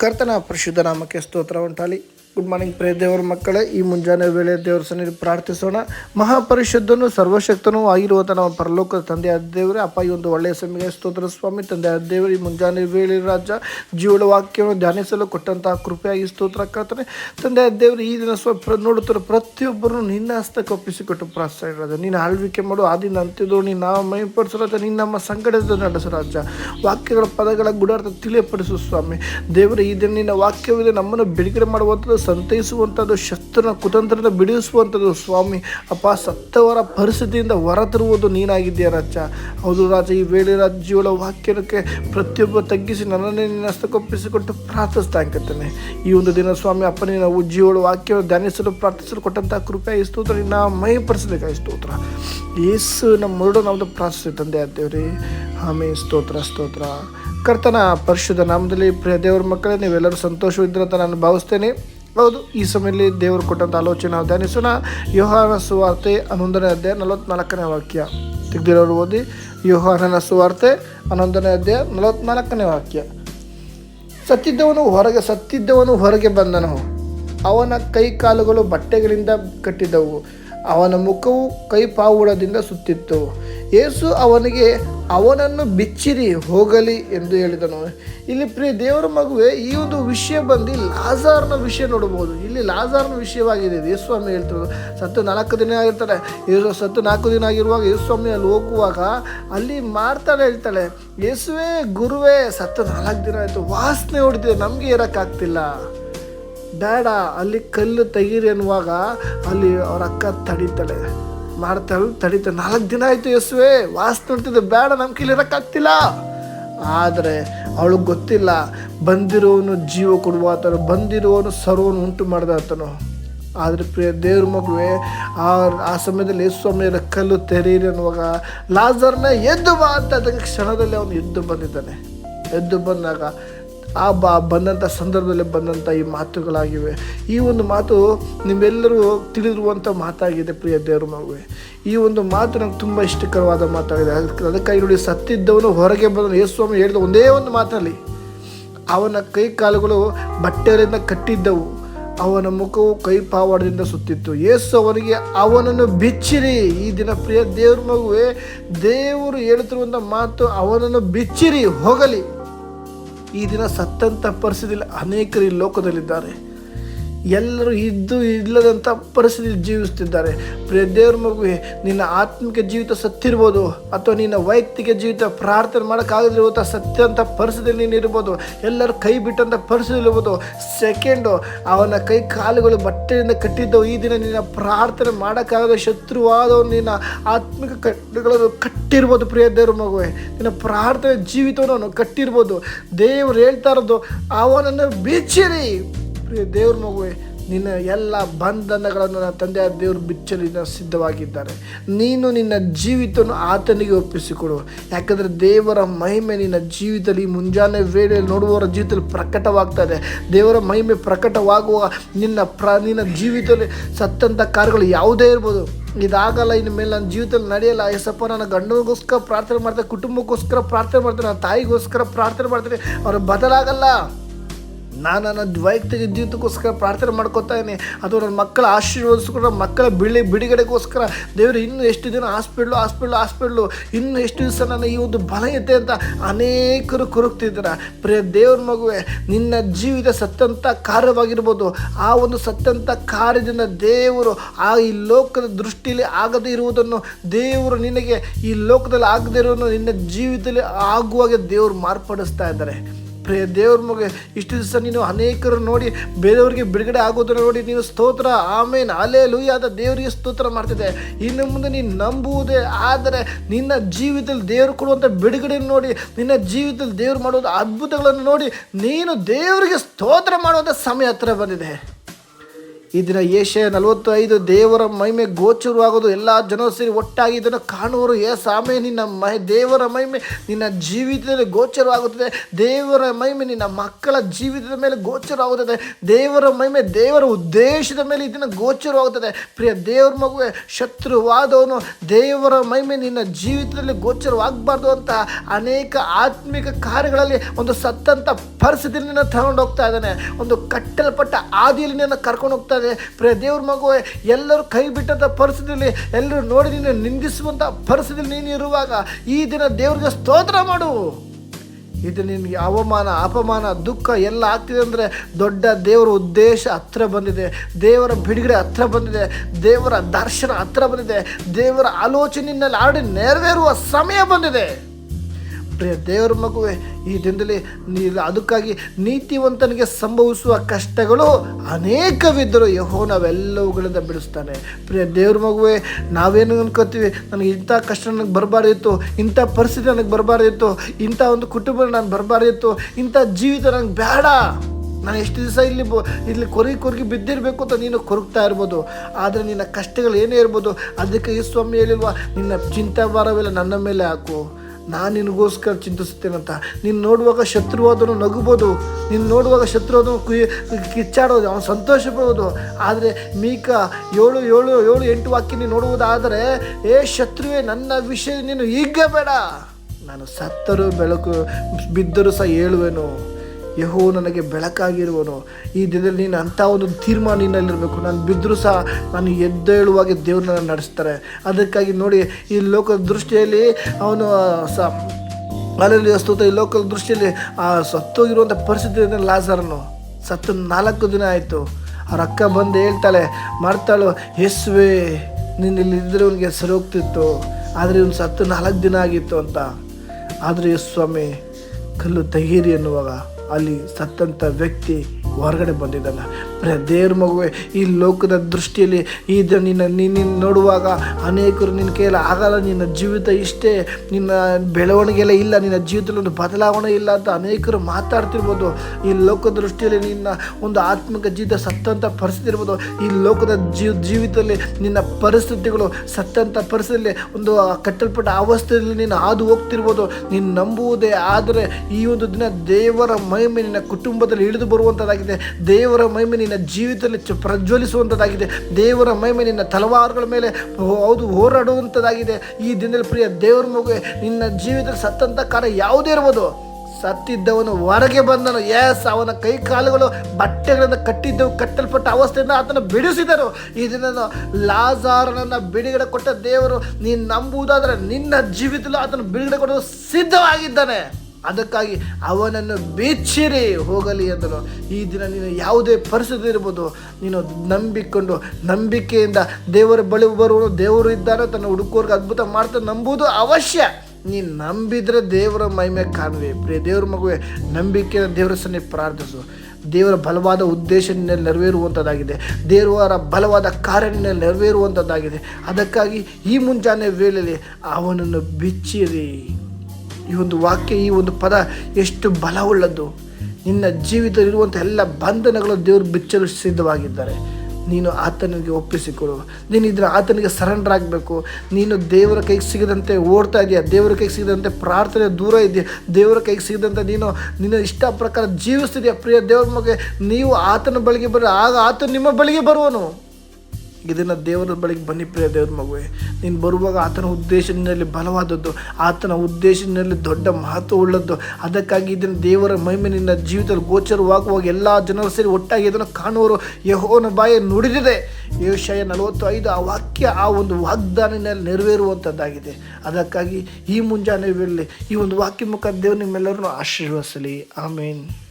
ಕರ್ತನ ಪರಿಶುದ್ಧ ನಾಮಕ್ಕೆ ಸ್ತೋತ್ರ ಉಂಟಾಲಿ ಗುಡ್ ಮಾರ್ನಿಂಗ್ ಪ್ರೇ ದೇವರ ಮಕ್ಕಳೇ. ಈ ಮುಂಜಾನೆ ವೇಳೆ ದೇವರ ಸನ್ನಿಧಿ ಪ್ರಾರ್ಥಿಸೋಣ. ಮಹಾಪರಿಶುದ್ಧನು ಸರ್ವಶಕ್ತನೂ ಆಗಿರುವಂಥ ನಮ್ಮ ಪರಲೋಕದ ತಂದೆ ಆದ ದೇವರೇ. ಅಪ್ಪ, ಈ ಒಂದು ಒಳ್ಳೆಯ ಸಮಯ ಸ್ತೋತ್ರ ಸ್ವಾಮಿ. ತಂದೆ ಆದ ದೇವರು, ಈ ಮುಂಜಾನೆ ವೇಳೆ ರಾಜ, ಜೀವಳ ವಾಕ್ಯವನ್ನು ಧ್ಯಾನಿಸಲು ಕೊಟ್ಟಂತಹ ಕೃಪೆಯಾಗಿ ಸ್ತೋತ್ರ ಕಾತಾನೆ ತಂದೆ ಆದ ದೇವರು, ಈ ದಿನ ಸ್ವ ನೋಡುತ್ತಿರೋ ಪ್ರತಿಯೊಬ್ಬರನ್ನು ನಿನ್ನ ಹಸ್ತಕ್ಕೆ ಒಪ್ಪಿಸಿಕೊಟ್ಟು ಪ್ರಾರ್ಥನೆ ನೀನು ಆಳ್ವಿಕೆ ಮಾಡು, ಆದಿನ ಅಂತ್ಯದು ನೀನು ನಾವು ಮೈಪಡಿಸೋರಾಜ ನೀನು ನಮ್ಮ ಸಂಕಟದ ನಡೆಸು ರಾಜ. ವಾಕ್ಯಗಳ ಪದಗಳ ಗುಡಾರ್ಥ ತಿಳಿಯಪಡಿಸು ಸ್ವಾಮಿ. ದೇವರ, ಈ ದಿನ ನಿನ್ನ ವಾಕ್ಯವಿದೆ, ನಮ್ಮನ್ನು ಬಿಡುಗಡೆ ಮಾಡುವಂಥದ್ದು ಸಂತೈಸುವಂಥದ್ದು, ಶತ್ರುನ ಕುತಂತ್ರದ ಬಿಡಿಸುವಂಥದ್ದು ಸ್ವಾಮಿ. ಅಪ್ಪ, ಸತ್ತವರ ಪರಿಸ್ಥಿತಿಯಿಂದ ಹೊರತರುವುದು ನೀನಾಗಿದ್ದೀಯ ರಾಜ ಹೌದು ರಾಜ, ಈ ವೇಳೆ ರಾಜ್ಯಗಳ ವಾಕ್ಯಕ್ಕೆ ಪ್ರತಿಯೊಬ್ಬ ತಗ್ಗಿಸಿ ನನ್ನನ್ನೇ ನಿನ್ನ ಹಸ್ತಕ್ಕೊಪ್ಪಿಸಿಕೊಟ್ಟು ಪ್ರಾರ್ಥಿಸ್ತಾ ಅಂಕತ್ತೇನೆ ಈ ಒಂದು ದಿನ ಸ್ವಾಮಿ ಅಪ್ಪನೇ ನಾವು ಜೀವಳ ವಾಕ್ಯ ಧ್ಯಾನಿಸಲು ಪ್ರಾರ್ಥಿಸಲು ಕೊಟ್ಟಂತಹ ಕೃಪೆ ಈ ಸ್ತೋತ್ರ ನಿನ್ನ ಮಹಿಪಡಿಸಬೇಕಾಗಿ ಸ್ತೋತ್ರ. ಏಸು ನಮ್ಮ ಮರಡು ನಾವು ಪ್ರಾರ್ಥಿಸಿ ತಂದೆ ಆದ್ದೇವ್ರಿ ಆಮೇ ಸ್ತೋತ್ರ ಸ್ತೋತ್ರ. ಕರ್ತನ ಪರಿಶುದ್ಧ ನಾಮದಲ್ಲಿ ಪ್ರಿಯ ದೇವರ ಮಕ್ಕಳೇ, ನೀವೆಲ್ಲರೂ ಸಂತೋಷವಿದ್ರಂತ ನಾನು ಭಾವಿಸ್ತೇನೆ. ಹೌದು, ಈ ಸಮಯದಲ್ಲಿ ದೇವರು ಕೊಟ್ಟಂಥ ಆಲೋಚನೆ ನಾವು ಧ್ಯಾನಿಸೋಣ. ಯೋಹಾನ ಸುವಾರ್ತೆ ಹನ್ನೊಂದನೇ ಅಧ್ಯಾಯ ನಲವತ್ನಾಲ್ಕನೇ ವಾಕ್ಯ. ತೆಗೆದಿರೋರು ಓದಿ, ಯೋಹಾನನ ಸುವಾರ್ತೆ ಹನ್ನೊಂದನೇ ಅಧ್ಯಾಯ ನಲವತ್ನಾಲ್ಕನೇ ವಾಕ್ಯ. ಸತ್ತಿದ್ದವನು ಹೊರಗೆ ಸತ್ತಿದ್ದವನು ಹೊರಗೆ ಬಂದನು. ಅವನ ಕೈ ಕಾಲುಗಳು ಬಟ್ಟೆಗಳಿಂದ ಕಟ್ಟಿದ್ದವು. ಅವನ ಮುಖವು ಕೈ ಪಾವುಡದಿಂದ ಸುತ್ತಿತ್ತು. ಯೇಸು ಅವನಿಗೆ ಅವನನ್ನು ಬಿಚ್ಚಿರಿ, ಹೋಗಲಿ ಎಂದು ಹೇಳಿದನು. ಇಲ್ಲಿ ಪ್ರಿಯ ದೇವರ ಮಗುವೆ ಈ ಒಂದು ವಿಷಯ ಬಂದು ಲಾಜಾರ್ನ ವಿಷಯ ನೋಡಬಹುದು. ಇಲ್ಲಿ ಲಾಜಾರ್ನ ವಿಷಯವಾಗಿದೆ. ಯೇಸ್ವಾಮಿ ಹೇಳ್ತಾರೆ ಸತ್ತು ನಾಲ್ಕು ದಿನ ಆಗಿರ್ತಾರೆ ಸತ್ತು ನಾಲ್ಕು ದಿನ ಆಗಿರುವಾಗ ಯೇಸ್ವಾಮಿ ಅಲ್ಲಿ ಹೋಗುವಾಗ ಅಲ್ಲಿ ಮಾಡ್ತಾಳೆ ಹೇಳ್ತಾಳೆ ಯೇಸುವೆ, ಗುರುವೇ, ಸತ್ತು ನಾಲ್ಕು ದಿನ ಆಯಿತು. ವಾಸನೆ ಹೊಡಿತಿದೆ ನಮಗೆ ಇರೋಕ್ಕಾಗ್ತಿಲ್ಲ. ಬೇಡ, ಅಲ್ಲಿ ಕಲ್ಲು ತೆಗೀರಿ ಅನ್ನುವಾಗ ಅಲ್ಲಿ ಅವ್ರ ಅಕ್ಕ ತಡಿತಾಳೆ. ಮಾಡ್ತಾಳೆ ತಡೀತ ನಾಲ್ಕು ದಿನ ಆಯಿತು ಯಸ್ವೆ ವಾಸ್ತು ಹೊಡ್ತಿದ್ದೆ ಬೇಡ ನಮ್ಮ ಕೈಲಿ ಆದರೆ ಅವಳಿಗೆ ಗೊತ್ತಿಲ್ಲ, ಬಂದಿರೋನು ಜೀವ ಕೊಡುವ ಆತನು, ಬಂದಿರೋನು ಸರ್ವನು ಉಂಟು ಮಾಡಿದ ಆತನು. ಆದರೆ ಪ್ರಿಯ ದೇವ್ರ ಮಗುವೆ, ಆ ಆ ಸಮಯದಲ್ಲಿ ಯೇಸ್ವಾಮಿಯರ ಕಲ್ಲು ತೆರೀರಿ ಅನ್ನುವಾಗ ಲಾಜರ್ನ ಎದ್ದು ಬಾ ಅಂತ ಅದಕ್ಕೆ ಕ್ಷಣದಲ್ಲಿ ಅವನು ಎದ್ದು ಬಂದಿದ್ದಾನೆ. ಎದ್ದು ಬಂದಾಗ ಆ ಬ ಬಂದಂಥ ಸಂದರ್ಭದಲ್ಲಿ ಬಂದಂಥ ಈ ಮಾತುಗಳಾಗಿವೆ. ಈ ಒಂದು ಮಾತು ನಿಮ್ಮೆಲ್ಲರೂ ತಿಳಿದಿರುವಂಥ ಮಾತಾಗಿದೆ ಪ್ರಿಯ ದೇವ್ರ ಮಗುವೆ. ಈ ಒಂದು ಮಾತು ನಂಗೆ ತುಂಬ ಇಷ್ಟಕರವಾದ ಮಾತಾಗಿದೆ. ಅದಕ್ಕೆ ಅದಕ್ಕಾಗಿ ನೋಡಿ ಸತ್ತಿದ್ದವನು ಹೊರಗೆ ಬಂದನು ಸ್ವಾಮಿ ಹೇಳಿದ ಒಂದೇ ಒಂದು ಮಾತಲ್ಲಿ, ಅವನ ಕೈ ಕಾಲುಗಳು ಬಟ್ಟೆಗಳಿಂದ ಕಟ್ಟಿದ್ದವು, ಅವನ ಮುಖವು ಕೈ ಪಾವಾಡದಿಂದ ಸುತ್ತಿತ್ತು. ಯೇಸು ಅವನಿಗೆ, ಅವನನ್ನು ಬಿಚ್ಚಿರಿ. ಈ ದಿನ ಪ್ರಿಯ ದೇವ್ರ ಮಗುವೆ, ದೇವರು ಹೇಳ್ತಿರುವಂಥ ಮಾತು ಅವನನ್ನು ಬಿಚ್ಚಿರಿ, ಹೋಗಲಿ. ಈ ದಿನ ಸತ್ತಂಥ ಪರಿಸ್ಥಿತಿಯಲ್ಲಿ ಅನೇಕರು ಈ ಲೋಕದಲ್ಲಿದ್ದಾರೆ. ಎಲ್ಲರೂ ಇದ್ದು ಇಲ್ಲದಂಥ ಪರಿಸ್ಥಿತಿ ಜೀವಿಸ್ತಿದ್ದಾರೆ ದೇವ್ರ ಮಗುವೆ, ನಿನ್ನ ಆತ್ಮಿಕ ಜೀವಿತ ಸತ್ತಿರ್ಬೋದು ಅಥವಾ ನಿನ್ನ ವೈಯಕ್ತಿಕ ಜೀವಿತ ಪ್ರಾರ್ಥನೆ ಮಾಡೋಕ್ಕಾಗದಿರುವಂಥ ಸತ್ಯಂಥ ಪರಿಸ್ಥಿತಿಯಲ್ಲಿ ನೀನು ಇರ್ಬೋದು. ಎಲ್ಲರೂ ಕೈ ಬಿಟ್ಟಂಥ ಪರಿಸ್ಥಿತಿಯಲ್ಲಿ ಇರ್ಬೋದು. ಸೆಕೆಂಡು, ಅವನ ಕೈ ಕಾಲುಗಳು ಬಟ್ಟೆಯಿಂದ ಕಟ್ಟಿದ್ದವು. ಈ ದಿನ ನಿನ್ನ ಪ್ರಾರ್ಥನೆ ಮಾಡೋಕ್ಕಾಗದ ಶತ್ರುವಾದವು ನಿನ್ನ ಆತ್ಮಿಕ ಕಟ್ಟುಗಳನ್ನು ಕಟ್ಟಿರ್ಬೋದು. ಪ್ರಿಯ ದೇವ್ರ ಮಗುವೆ, ನಿನ್ನ ಪ್ರಾರ್ಥನೆ ಜೀವಿತವನ್ನು ಕಟ್ಟಿರ್ಬೋದು. ದೇವರು ಹೇಳ್ತಾ ಇರೋದು, ಅವನನ್ನು ಪ್ರಿಯ ದೇವ್ರ ಮಗುವೆ, ನಿನ್ನ ಎಲ್ಲ ಬಂಧನಗಳನ್ನು ನನ್ನ ತಂದೆಯ ದೇವರು ಬಿಚ್ಚಲು ಸಿದ್ಧವಾಗಿದ್ದಾರೆ. ನೀನು ನಿನ್ನ ಜೀವಿತವನ್ನು ಆತನಿಗೆ ಒಪ್ಪಿಸಿಕೊಡು. ಯಾಕಂದರೆ ದೇವರ ಮಹಿಮೆ ನಿನ್ನ ಜೀವಿತದಲ್ಲಿ ಮುಂಜಾನೆ ವೇಳೆಯಲ್ಲಿ ನೋಡುವವರ ಜೀವಿತದಲ್ಲಿ ಪ್ರಕಟವಾಗ್ತಾ ಇದೆ ದೇವರ ಮಹಿಮೆ ಪ್ರಕಟವಾಗುವ ನಿನ್ನ ಪ್ರ, ನಿನ್ನ ಜೀವಿತದಲ್ಲಿ ಸತ್ತಂಥ ಕಾರ್ಯಗಳು ಯಾವುದೇ ಇರ್ಬೋದು. ಇದಾಗಲ್ಲ ಇನ್ನು ಮೇಲೆ ನನ್ನ ಜೀವಿತದಲ್ಲಿ ನಡೆಯಲ್ಲ. ಎಸಪ್ಪ ನನ್ನ ಗಂಡನಿಗೋಸ್ಕರ ಪ್ರಾರ್ಥನೆ ಮಾಡ್ತೇನೆ, ಕುಟುಂಬಕ್ಕೋಸ್ಕರ ಪ್ರಾರ್ಥನೆ ಮಾಡ್ತೇನೆ, ನನ್ನ ತಾಯಿಗೋಸ್ಕರ ಪ್ರಾರ್ಥನೆ ಮಾಡ್ತೇನೆ ಅವರು ಬದಲಾಗಲ್ಲ. ನಾನು ನನ್ನ ವೈಯಕ್ತಿಕ ಜೀವಿತಕ್ಕೋಸ್ಕರ ಪ್ರಾರ್ಥನೆ ಮಾಡ್ಕೋತಾ ಇದ್ದೀನಿ. ಅಥವಾ ನನ್ನ ಮಕ್ಕಳ ಆಶೀರ್ವದಿಸ್ಕೊಂಡು ಮಕ್ಕಳ ಬಿಳಿ ಬಿಡುಗಡೆಗೋಸ್ಕರ. ದೇವರು, ಇನ್ನೂ ಎಷ್ಟು ದಿನ ಹಾಸ್ಪಿಟ್ಲು ಹಾಸ್ಪಿಟ್ಲು ಹಾಸ್ಪಿಟ್ಲು. ಇನ್ನೂ ಎಷ್ಟು ದಿವಸ ನನ್ನ ಈ ಒಂದು ಬಲಯತೆ ಅಂತ ಅನೇಕರು ಕುರುಕ್ತಿದ್ದಾರೆ. ಪ್ರಿಯ ದೇವ್ರ ಮಗುವೆ, ನಿನ್ನ ಜೀವಿತ ಸತ್ತಂಥ ಕಾರ್ಯವಾಗಿರ್ಬೋದು. ಆ ಒಂದು ಸತ್ತಂಥ ಕಾರ್ಯದಿಂದ ದೇವರು ಆ ಈ ಲೋಕದ ದೃಷ್ಟಿಯಲ್ಲಿ ಆಗದೇ ಇರುವುದನ್ನು ದೇವರು ನಿನಗೆ ಈ ಲೋಕದಲ್ಲಿ ಆಗದೇ ಇರೋದನ್ನು ನಿನ್ನ ಜೀವಿತದಲ್ಲಿ ಆಗುವಾಗೆ ದೇವರು ಮಾರ್ಪಡಿಸ್ತಾ ಇದ್ದಾರೆ. ಪ್ರಿಯ ದೇವ್ರ ಮಗ, ಇಷ್ಟು ದಿವಸ ನೀನು ಅನೇಕರು ನೋಡಿ ಬೇರೆಯವರಿಗೆ ಬಿಡುಗಡೆ ಆಗೋದನ್ನು ನೋಡಿ ನೀನು ಸ್ತೋತ್ರ ಆಮೇಲೆ ಅಲೆ ಆದ ದೇವರಿಗೆ ಸ್ತೋತ್ರ ಮಾಡ್ತಿದ್ದೆ. ಇನ್ನು ಮುಂದೆ ನೀನು ನಂಬುವುದೇ ಆದರೆ ನಿನ್ನ ಜೀವಿತದಲ್ಲಿ ದೇವರು ಕೊಡುವಂಥ ಬಿಡುಗಡೆಯನ್ನು ನೋಡಿ, ನಿನ್ನ ಜೀವಿತದಲ್ಲಿ ದೇವರು ಮಾಡುವಂಥ ಅದ್ಭುತಗಳನ್ನು ನೋಡಿ ನೀನು ದೇವರಿಗೆ ಸ್ತೋತ್ರ ಮಾಡುವಂಥ ಸಮಯ ಹತ್ರ ಬಂದಿದೆ. ಈ ದಿನ ಏಷ್ಯಾ ನಲವತ್ತು ಐದು ದೇವರ ಮಹಿಮೆ ಗೋಚರವಾಗೋದು, ಎಲ್ಲ ಜನರು ಸೇರಿ ಒಟ್ಟಾಗಿ ಇದನ್ನು ಕಾಣುವರು. ಏ ಸಾಮೆ ನಿನ್ನ ಮಹಿ, ದೇವರ ಮಹಿಮೆ ನಿನ್ನ ಜೀವಿತದಲ್ಲಿ ಗೋಚರವಾಗುತ್ತದೆ. ದೇವರ ಮಹಿಮೆ ನಿನ್ನ ಮಕ್ಕಳ ಜೀವಿತದ ಮೇಲೆ ಗೋಚರವಾಗುತ್ತದೆ. ದೇವರ ಮಹಿಮೆ ದೇವರ ಉದ್ದೇಶದ ಮೇಲೆ ಇದನ್ನು ಗೋಚರವಾಗುತ್ತದೆ. ಪ್ರಿಯ ದೇವರ ಮಗುವೆ, ಶತ್ರುವಾದವನು ದೇವರ ಮಹಿಮೆ ನಿನ್ನ ಜೀವಿತದಲ್ಲಿ ಗೋಚರವಾಗಬಾರ್ದು ಅಂತ ಅನೇಕ ಆತ್ಮಿಕ ಕಾರ್ಯಗಳಲ್ಲಿ ಒಂದು ಸತ್ತಂಥ ನಿನ್ನ ತಗೊಂಡು ಹೋಗ್ತಾ ಇದ್ದಾನೆ. ಒಂದು ಕಟ್ಟಲ್ಪಟ್ಟ ಆದಿಯಲ್ಲಿ ಕರ್ಕೊಂಡು ಹೋಗ್ತಾ ಇದೆ ಪ್ರಿಯ ದೇವ್ರ ಮಗುವೆ, ಎಲ್ಲರೂ ಕೈ ಬಿಟ್ಟಂಥ ಪರಿಸ್ಥಿತಿಯಲ್ಲಿ ಎಲ್ಲರೂ ನೋಡಿ ನೀನು ನಿಂದಿಸುವಂಥ ಪರಿಸ್ಥಿತಿಯಲ್ಲಿ ನೀನು ಇರುವಾಗ ಈ ದಿನ ದೇವ್ರಿಗೆ ಸ್ತೋತ್ರ ಮಾಡು. ಇದು ನಿನಗೆ ಅವಮಾನ, ಅಪಮಾನ, ದುಃಖ ಎಲ್ಲ ಆಗ್ತಿದೆ ಅಂದರೆ ದೊಡ್ಡ ದೇವರ ಉದ್ದೇಶ ಹತ್ರ ಬಂದಿದೆ. ದೇವರ ಬಿಡುಗಡೆ ಹತ್ರ ಬಂದಿದೆ. ದೇವರ ದರ್ಶನ ಹತ್ರ ಬಂದಿದೆ. ದೇವರ ಆಲೋಚನೆಯಲ್ಲಿ ಆಡಿ ನೆರವೇರುವ ಸಮಯ ಬಂದಿದೆ. ಪ್ರಿಯ ದೇವರ ಮಗುವೆ, ಈ ದಿನದಲ್ಲಿ ನೀ ಅದಕ್ಕಾಗಿ ನೀತಿವಂತನಿಗೆ ಸಂಭವಿಸುವ ಕಷ್ಟಗಳು ಅನೇಕವಿದ್ದರೂ ಯಹೋ ನಾವೆಲ್ಲವುಗಳಿಂದ ಬಿಡಿಸ್ತಾನೆ. ಪ್ರಿಯ ದೇವ್ರ ಮಗುವೆ, ನಾವೇನು ಅನ್ಕೋತೀವಿ? ನನಗೆ ಇಂಥ ಕಷ್ಟ ನನಗೆ ಬರಬಾರ್ದಿತ್ತು, ಇಂಥ ಪರಿಸ್ಥಿತಿ ನನಗೆ ಬರಬಾರ್ದಿತ್ತು, ಇಂಥ ಒಂದು ಕುಟುಂಬ ನಾನು ಬರಬಾರ್ದಿತ್ತು, ಇಂಥ ಜೀವಿತ ನನಗೆ ಬೇಡ. ನಾನು ಎಷ್ಟು ದಿವಸ ಇಲ್ಲಿ ಬ ಇಲ್ಲಿ ಕೊರಗಿ ಕೊರಗಿ ಬಿದ್ದಿರಬೇಕು ಅಂತ ನೀನು ಕೊರಗ್ತಾ ಇರ್ಬೋದು. ಆದರೆ ನಿನ್ನ ಕಷ್ಟಗಳು ಏನೇ ಇರ್ಬೋದು, ಅದಕ್ಕೆ ಈ ಸ್ವಾಮಿ ಹೇಳಿಲ್ವಾ, ನಿನ್ನ ಚಿಂತೆ ಭಾರವೆಲ್ಲ ನನ್ನ ಮೇಲೆ ಹಾಕು. ನಾನು ನಿನಗೋಸ್ಕರ ಚಿಂತಿಸುತ್ತೇನಂತ ನೀನು ನೋಡುವಾಗ ಶತ್ರುವಾದನು ನಗುಬೋದು. ನೀನು ನೋಡುವಾಗ ಶತ್ರುವಾದನು ಕುಯ್, ಕಿಚ್ಚಾಡೋದು, ಅವನು ಸಂತೋಷ ಪಡೋದು ಆದರೆ ಮೀಕ, ಏಳು ಏಳು ಏಳು, ಎಂಟು ವಾಕ್ಯ ನೀನು ನೋಡುವುದಾದರೆ, ಏ ಶತ್ರುವೆ, ನನ್ನ ವಿಷಯ ನೀನು ಈಗ ಬೇಡ. ನಾನು ಸತ್ತರೂ ಬೆಳಕು, ಬಿದ್ದರೂ ಸಹ ಹೇಳುವೆನು ಯಹೋ ನನಗೆ ಬೆಳಕಾಗಿರುವನು. ಈ ದಿನದಲ್ಲಿ ನೀನು ಅಂಥ ಒಂದು ತೀರ್ಮಾನ ನಿನ್ನಲ್ಲಿರಬೇಕು. ನಾನು ಬಿದ್ದರೂ ಸಹ ನಾನು ಎದ್ದೇಳುವಾಗೆ ದೇವ್ರನ್ನ ನಡೆಸ್ತಾರೆ. ಅದಕ್ಕಾಗಿ ನೋಡಿ, ಈ ಲೋಕದ ದೃಷ್ಟಿಯಲ್ಲಿ ಅವನು ಸ ಅಲ್ಲಲ್ಲಿ ಅಸ್ತುತ ಈ ಲೋಕದ ದೃಷ್ಟಿಯಲ್ಲಿ, ಆ, ಸತ್ತೋಗಿರುವಂಥ ಪರಿಸ್ಥಿತಿ ಲಾಜರನು. ಸತ್ತು ನಾಲ್ಕು ದಿನ ಆಯಿತು. ಅವ್ರ ಅಕ್ಕ ಬಂದು ಹೇಳ್ತಾಳೆ ಮಾಡ್ತಾಳು ಯೇಸುವೆ, ನೀನು ಇಲ್ಲಿ ಇದ್ದರೆ ಅವನಿಗೆ ಸರಿ ಹೋಗ್ತಿತ್ತು. ಆದರೆ ಇವನು ಸತ್ತು ನಾಲ್ಕು ದಿನ ಆಗಿತ್ತು ಅಂತ. ಆದರೆ ಸ್ವಾಮಿ, ಕಲ್ಲು ತೆಗೀರಿ ಎನ್ನುವಾಗ ಅಲ್ಲಿ ಸತ್ತಂಥ ವ್ಯಕ್ತಿ ಹೊರಗಡೆ ಬಂದಿದ್ದಾನೆ. ಪ್ರಿಯ ದೇವ್ರ ಮಗುವೆ, ಈ ಲೋಕದ ದೃಷ್ಟಿಯಲ್ಲಿ ಈ ನಿನ್ನ ನಿನ್ನ ನೀನು ನೋಡುವಾಗ ಅನೇಕರು ನಿನ್ನ ಕೈಯಲ್ಲಿ ಆಗಲ್ಲ ನಿನ್ನ ಜೀವಿತ ಇಷ್ಟೇ, ನಿನ್ನ ಬೆಳವಣಿಗೆಲ್ಲ ಇಲ್ಲ, ನಿನ್ನ ಜೀವಿತದಲ್ಲಿ ಒಂದು ಬದಲಾವಣೆ ಇಲ್ಲ ಅಂತ ಅನೇಕರು ಮಾತಾಡ್ತಿರ್ಬೋದು. ಈ ಲೋಕದ ದೃಷ್ಟಿಯಲ್ಲಿ ನಿನ್ನ ಒಂದು ಆತ್ಮಿಕ ಜೀವಿತ ಸತ್ತಂಥ ಪರಿಸ್ಥಿತಿ ಇರ್ಬೋದು. ಈ ಲೋಕದ ಜೀವ ಜೀವಿತದಲ್ಲಿ ನಿನ್ನ ಪರಿಸ್ಥಿತಿಗಳು ಸತ್ತಂಥ ಪರಿಸ್ಥಿತಿಯಲ್ಲಿ ಒಂದು ಕಟ್ಟಲ್ಪಟ್ಟ ಅವಸ್ಥೆಯಲ್ಲಿ ನೀನು ಹಾದು ಹೋಗ್ತಿರ್ಬೋದು. ನೀನು ನಂಬುವುದೇ ಆದರೆ ಈ ಒಂದು ದಿನ ದೇವರ ಮಹಿಮೆ ನಿನ್ನ ಕುಟುಂಬದಲ್ಲಿ ಇಳಿದು ಬರುವಂಥದ್ದಾಗಿದೆ ದೇವರ ಮಹಿಮೆ ನಿನ್ನ ಜೀವಿತದಲ್ಲಿ ಚ- ಪ್ರಜ್ವಲಿಸುವಂಥದ್ದಾಗಿದೆ ದೇವರ ಮಹಿಮೆ ನಿನ್ನ ತಲವಾರುಗಳ ಮೇಲೆ ಹೌದು ಹೋರಾಡುವಂಥದ್ದಾಗಿದೆ ಈ ದಿನದಲ್ಲಿ ಪ್ರಿಯ ದೇವರ ಮಗುವೆ, ನಿನ್ನ ಜೀವಿತದಲ್ಲಿ ಸತ್ತಂಥ ಕಾರ ಯಾವುದೇ ಇರ್ಬೋದು. ಸತ್ತಿದ್ದವನು ಹೊರಗೆ ಬಂದನು. ಎಸ್ ಅವನ ಕೈ ಕಾಲುಗಳು ಬಟ್ಟೆಗಳನ್ನು ಕಟ್ಟಿದ್ದವು, ಕಟ್ಟಲ್ಪಟ್ಟ ಅವಸ್ಥೆಯಿಂದ ಆತನ ಬಿಡಿಸಿದರು. ಈ ದಿನ ಲಾಜಾರನನ್ನು ಬಿಡುಗಡೆ ಕೊಟ್ಟ ದೇವರು ನೀನು ನಂಬುವುದಾದರೆ ನಿನ್ನ ಜೀವಿತದಲ್ಲೂ ಆತನ ಬಿಡುಗಡೆ ಕೊಡಲು ಸಿದ್ಧವಾಗಿದ್ದಾನೆ. ಅದಕ್ಕಾಗಿ ಅವನನ್ನು ಬಿಚ್ಚಿರಿ, ಹೋಗಲಿ ಎಂದನು ಈ ದಿನ ನೀನು ಯಾವುದೇ ಪರಿಸ್ಥಿತಿ ಇರ್ಬೋದು, ನೀನು ನಂಬಿಕೊಂಡು ನಂಬಿಕೆಯಿಂದ ದೇವರ ಬಳಿ ಬರುವನು, ದೇವರು ಇದ್ದಾನೋ, ತನ್ನ ಹುಡುಕೋರ್ಗೆ ಅದ್ಭುತ ಮಾಡ್ತಾ ನಂಬುವುದು ಅವಶ್ಯ. ನೀನು ನಂಬಿದರೆ ದೇವರ ಮಹಿಮೆ ಕಾಣುವೆ. ಪ್ರಿಯ ದೇವ್ರ ಮಗುವೆ ನಂಬಿಕೆಯ ದೇವರ ಸನ್ನಿ ಪ್ರಾರ್ಥಿಸು. ದೇವರ ಬಲವಾದ ಉದ್ದೇಶ ನೆರವೇರುವಂಥದ್ದಾಗಿದೆ ದೇವರ ಬಲವಾದ ಕಾರ್ಯ ನೆರವೇರುವಂಥದ್ದಾಗಿದೆ ಅದಕ್ಕಾಗಿ ಈ ಮುಂಜಾನೆ ವೇಳೆಯಲ್ಲಿ ಅವನನ್ನು ಬಿಚ್ಚಿರಿ. ಈ ಒಂದು ವಾಕ್ಯ, ಈ ಒಂದು ಪದ ಎಷ್ಟು ಬಲವುಳ್ಳದ್ದು. ನಿನ್ನ ಜೀವಿತದಲ್ಲಿರುವಂಥ ಎಲ್ಲ ಬಂಧನಗಳು ದೇವರು ಬಿಚ್ಚಲು ಸಿದ್ಧವಾಗಿದ್ದಾರೆ. ನೀನು ಆತನಿಗೆ ಒಪ್ಪಿಸಿಕೊಡು. ನೀನು ಇದರ ಆತನಿಗೆ ಸರೆಂಡರ್ ಆಗಬೇಕು ನೀನು ದೇವರ ಕೈಗೆ ಸಿಗದಂತೆ ಓಡ್ತಾ ಇದೆಯಾ? ದೇವರ ಕೈಗೆ ಸಿಗದಂತೆ ಪ್ರಾರ್ಥನೆ ದೂರ ಇದೆಯಾ? ದೇವರ ಕೈಗೆ ಸಿಗದಂತೆ ನೀನು, ನಿನ್ನ ಇಷ್ಟ ಪ್ರಕಾರ ಜೀವಿಸ್ತಿದೆಯಾ? ಪ್ರಿಯ ದೇವರ ಮಗ, ನೀವು ಆತನ ಬಳಿಗೆ ಬರ, ಆಗ ಆತ ನಿಮ್ಮ ಬಳಿಗೆ ಬರುವನು. ಇದನ್ನು ದೇವರ ಬಳಿಗೆ ಬನ್ನಿ ಪ್ರಿಯ ದೇವ್ರ ಮಗುವೆ. ನೀನು ಬರುವಾಗ ಆತನ ಉದ್ದೇಶದಲ್ಲಿ ಬಲವಾದದ್ದು, ಆತನ ಉದ್ದೇಶದಲ್ಲಿ ದೊಡ್ಡ ಮಹತ್ವ ಉಳ್ಳದ್ದು. ಅದಕ್ಕಾಗಿ ಇದನ್ನು ದೇವರ ಮಹಿಮೆ ನಿನ್ನ ಜೀವಿತದಲ್ಲಿ ಗೋಚರವಾಗುವಾಗ ಎಲ್ಲ ಜನರು ಸೇರಿ ಒಟ್ಟಾಗಿ ಇದನ್ನು ಕಾಣುವರು. ಯಹೋನ ಬಾಯಿ ನುಡಿದಿದೆ. ಏಷಯ ನಲವತ್ತು ಐದು ಆ ವಾಕ್ಯ ಆ ಒಂದು ವಾಗ್ದಾನಿನಲ್ಲಿ ನೆರವೇರುವಂಥದ್ದಾಗಿದೆ ಅದಕ್ಕಾಗಿ ಈ ಮುಂಜಾನೆ ವೇಳೆಯಲ್ಲಿ ಈ ಒಂದು ವಾಕ್ಯ ಮುಖ ದೇವರು ನಿಮ್ಮೆಲ್ಲರನ್ನು ಆಶೀರ್ವದಿಸಲಿ. ಆಮೇನ್.